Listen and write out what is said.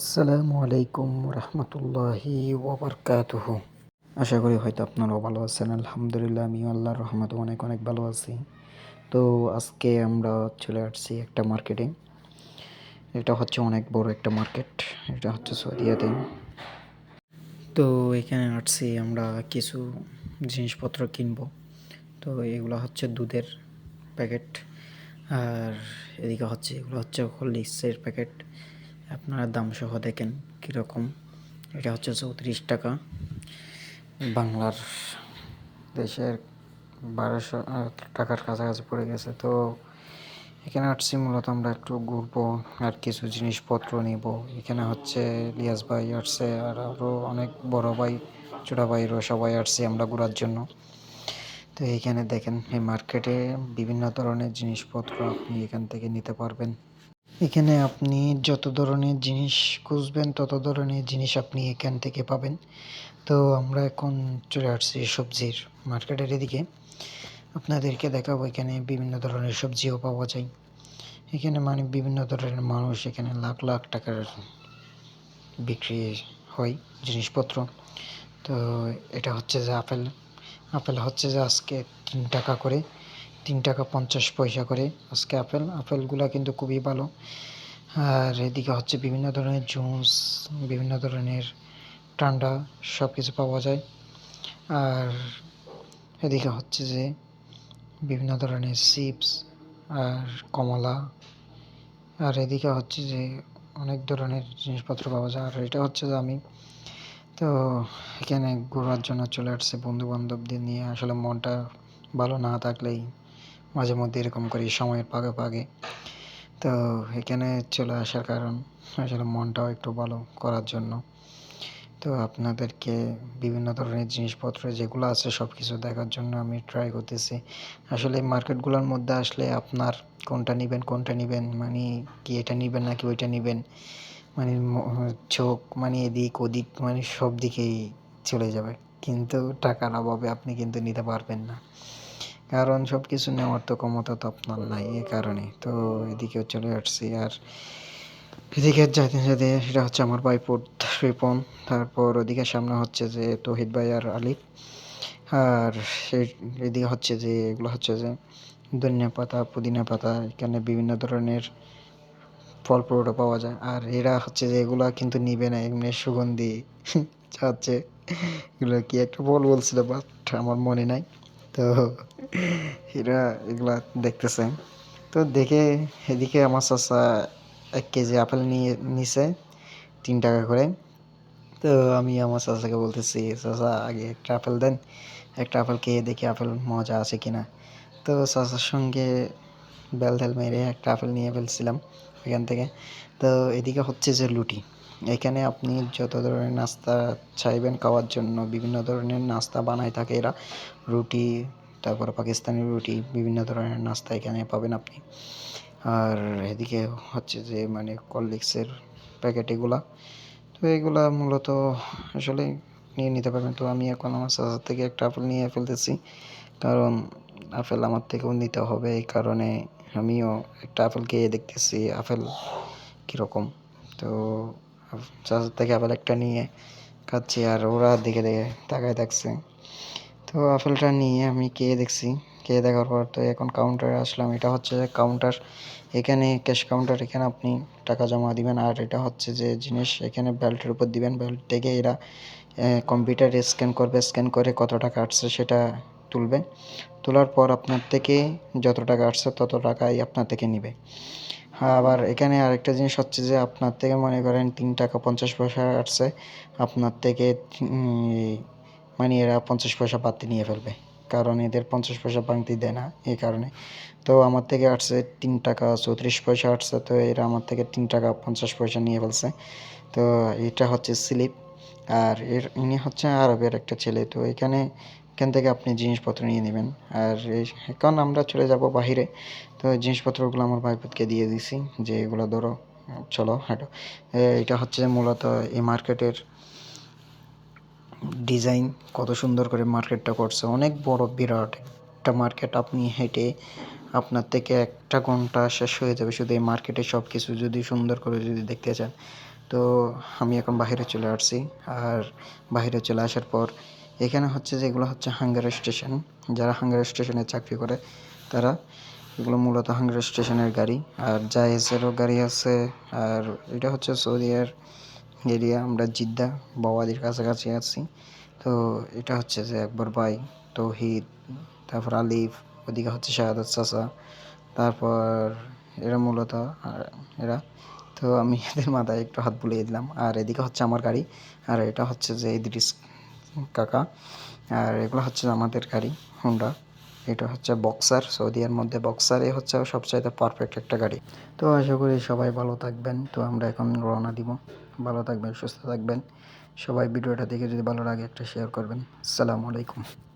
আসসালামু আলাইকুম রহমতুল্লাহি ওবরকাতুহ আশা করি হয়তো আপনারাও ভালো আছেন, আলহামদুলিল্লাহ আমিও আল্লাহর রহমতে অনেক অনেক ভালো আছি। তো আজকে আমরা চলে আসছি একটা মার্কেটে এটা হচ্ছে অনেক বড় একটা মার্কেট এটা হচ্ছে সৌদিয়াতে। তো এখানে আসছি আমরা কিছু জিনিসপত্র কিনবো। তো এগুলো হচ্ছে দুধের প্যাকেট আর এদিকে হচ্ছে এগুলো হচ্ছে হরলিক্সের প্যাকেট আপনারা দাম সহ দেখেন কীরকম। এটা হচ্ছে চৌত্রিশ টাকা। বাংলার দেশের বারোশো টাকার কাছাকাছি পড়ে গেছে। তো এখানে আসছি, মূলত আমরা একটু ঘুরবো আর কিছু জিনিসপত্র নিব। এখানে হচ্ছে লিয়াস ভাই আসছে আর আরও অনেক বড় ভাই, ছোটো ভাইরও সবাই আসছে আমরা ঘোরার জন্য। তো এইখানে দেখেন, এই মার্কেটে বিভিন্ন ধরনের জিনিসপত্র আপনি এখান থেকে নিতে পারবেন। এখানে আপনি যত ধরনের জিনিস খুঁজবেন, তত ধরনের জিনিস আপনি এখান থেকে পাবেন। তো আমরা এখন চলে আসছি সবজির মার্কেটের এদিকে। আপনাদেরকে দেখাবো এখানে বিভিন্ন ধরনের সবজিও পাওয়া যায়। এখানে মানে বিভিন্ন ধরনের মানুষ এখানে লাখ লাখ টাকার বিক্রি হয় জিনিসপত্র। তো এটা হচ্ছে যে আপেল। আপেল হচ্ছে যে আজকে তিন টাকা করে। তিন টাকা পঞ্চাশ পয়সা করে। আজকে আপেল, আপেলগুলো কিন্তু খুবই ভালো। আর এদিকে হচ্ছে বিভিন্ন ধরনের জুস, বিভিন্ন ধরনের ঠান্ডা সব কিছু পাওয়া যায়। আর এদিকে হচ্ছে যে বিভিন্ন ধরনের চিপস আর কমলা। আর এদিকে হচ্ছে যে অনেক ধরনের জিনিসপত্র পাওয়া যায়। আর এটা হচ্ছে যে আমি তো এখানে ঘোরার জন্য চলে আসছে বন্ধু বান্ধবদের নিয়ে। আসলে মনটা ভালো না থাকলেই মাঝে মধ্যে এরকম করি, সময়ের পাগে পাগে তো এখানে চলে আসার কারণ আসলে মনটাও একটু ভালো করার জন্য। তো আপনাদেরকে বিভিন্ন ধরনের জিনিসপত্র যেগুলো আছে সব কিছু দেখার জন্য আমি ট্রাই করতেছি। আসলে মার্কেটগুলোর মধ্যে আসলে আপনার কোনটা নেবেন কোনটা নেবেন মানে কি এটা নেবেন নাকি ওইটা নেবেন? মানে চোখ মানে এদিক ওদিক মানে সব দিকেই চলে যাবে। কিন্তু টাকার অভাবে আপনি কিন্তু নিতে পারবেন না। কারণ সব কিছু নেওয়ার তো ক্ষমতা তো আপনার নাই এই কারণে। তো এদিকেও চলে আসছি আর এদিকে যাইতে যেতে সেটা হচ্ছে আমার ভাইপুর রিপন তারপর ওদিকে সামনে হচ্ছে যে তহিদ ভাই আর আলী আর এদিকে হচ্ছে যে এগুলো হচ্ছে যে ধনিয়া পাতা, পুদিনা পাতা, এখানে বিভিন্ন ধরনের ফল ফ্রুটও পাওয়া যায়। আর এরা হচ্ছে যে এগুলা কিন্তু নিবে না, এমনি সুগন্ধি হচ্ছে এগুলো কি একটা ফল বলছিল বাট আমার মনে নাই। তো এরা এগুলা দেখতেছে। তো দেখে এদিকে আমার চাষা এক কেজি আপেল নিয়ে, নিছে, তিন টাকা করে। তো আমি আমার চাচাকে বলতেছি, চাচা, আগে একটা আপেল দেন। একটা আপেল খেয়ে দেখি আপেল মজা আছে কিনা? তো চাচার সঙ্গে বেল ঢেল মেরে একটা আপেল নিয়ে ফেলছিলাম এখান থেকে। তো এদিকে হচ্ছে যে লুটি। এখানে আপনি যত ধরনের নাস্তা চাইবেন খাওয়ার জন্য, বিভিন্ন ধরনের নাস্তা বানায় থাকে এরা। রুটি তারপর পাকিস্তানি রুটি, বিভিন্ন ধরনের নাস্তা এখানে পাবেন আপনি। আর এদিকে হচ্ছে যে মানে কলিক্সের প্যাকেট এগুলা। তো এগুলা মূলত আসলে নিয়ে নিতে পারবেন। তো আমি এখন আমার চাচার থেকে একটা আপেল নিয়ে ফেলতেছি। কারণ আপেল আমার থেকেও নিতে হবে। এই কারণে আমিও একটা আপেল খেয়ে দেখতেছি আপেল কীরকম। তো চাচার থেকে আপেল একটা নিয়ে খাচ্ছি আর ওরা দেখে দেখে তাকায় থাকছে। তো আপেলটা নিয়ে আমি খেয়ে দেখছি খেয়ে দেখার পর তো এখন কাউন্টারে আসলাম। এটা হচ্ছে যে কাউন্টার এখানে ক্যাশ কাউন্টার এখানে আপনি টাকা জমা দিবেন। আর এটা হচ্ছে যে জিনিস, এখানে বেল্টের উপর দিবেন। বেল্ট থেকে এরা কম্পিউটারে স্ক্যান করবে। স্ক্যান করে কত টাকা আসছে সেটা তুলবে। তোলার পর আপনার থেকে যত টাকা আসছে তত টাকাই আপনার থেকে নিবে। আবার এখানে আরেকটা জিনিস হচ্ছে যে আপনার থেকে মনে করেন তিন টাকা পঞ্চাশ পয়সা আসছে। আপনার থেকে মানে এরা পঞ্চাশ পয়সা বাড়তি নিয়ে ফেলবে। কারণ এদের পঞ্চাশ পয়সা বাংতি দেয় না এই কারণে। তো আমার থেকে আসছে তিন টাকা চৌত্রিশ পয়সা আসছে, তো এরা আমার থেকে তিন টাকা পঞ্চাশ পয়সা নিয়ে ফেলছে। তো এটা হচ্ছে স্লিপ। আর এর, ইনি হচ্ছে আরবের একটা ছেলে, তো এখানে, এখান থেকে আপনি জিনিসপত্র নিয়ে নেবেন। আর এখন আমরা চলে যাব বাহিরে। তো জিনিসপত্রগুলো আমার ভাইপুতকে দিয়ে দিছি, যে এগুলো ধরো, চলো হাঁটো। এটা হচ্ছে মূলত এই মার্কেটের ডিজাইন কত সুন্দর করে মার্কেটটা করছে। অনেক বড় বিরাট একটা মার্কেট। আপনি হেঁটে আপনার থেকে একটা ঘণ্টা শেষ হয়ে যাবে শুধু এই মার্কেটে সব কিছু যদি সুন্দর করে যদি দেখতে চান। তো আমি এখন বাইরে চলে আসছি আর বাইরে চলে আসার পর এখানে হচ্ছে যেগুলো হচ্ছে হাঙ্গার স্টেশন। যারা হাঙ্গার স্টেশনে চাকরি করে, তারা এগুলো মূলত হাঙ্গার স্টেশনের গাড়ি। আর জায়েজেরও গাড়ি আছে। আর এটা হচ্ছে সৌদিয়ার এরিয়া, আমরা জিদ্দা বাওয়াদির কাছাকাছি আছি। তো এটা হচ্ছে যে একবার ভাই তৌহিদ, তারপর আলিফ, ওদিকে হচ্ছে শাহাদাত চাচা, তারপর এরা মূলত এরা, তো আমি এদের মাথায় একটু হাত বুলিয়ে দিলাম। আর এদিকে হচ্ছে আমার গাড়ি, আর এটা হচ্ছে যে ইদ্রিস কাকা, আর এগুলো হচ্ছে আমাদের গাড়ি হুন্ডা এটা হচ্ছে বক্সার সৌদিয়ার মধ্যে বক্সার, এ হচ্ছে সবচাইতে পারফেক্ট একটা গাড়ি। তো আশা করি সবাই ভালো থাকবেন। তো আমরা এখন রওনা দিব। ভালো থাকবেন, সুস্থ থাকবেন। সবাই ভিডিওটা দেখে যদি ভালো লাগে একটা শেয়ার করবেন। আসসালামু আলাইকুম।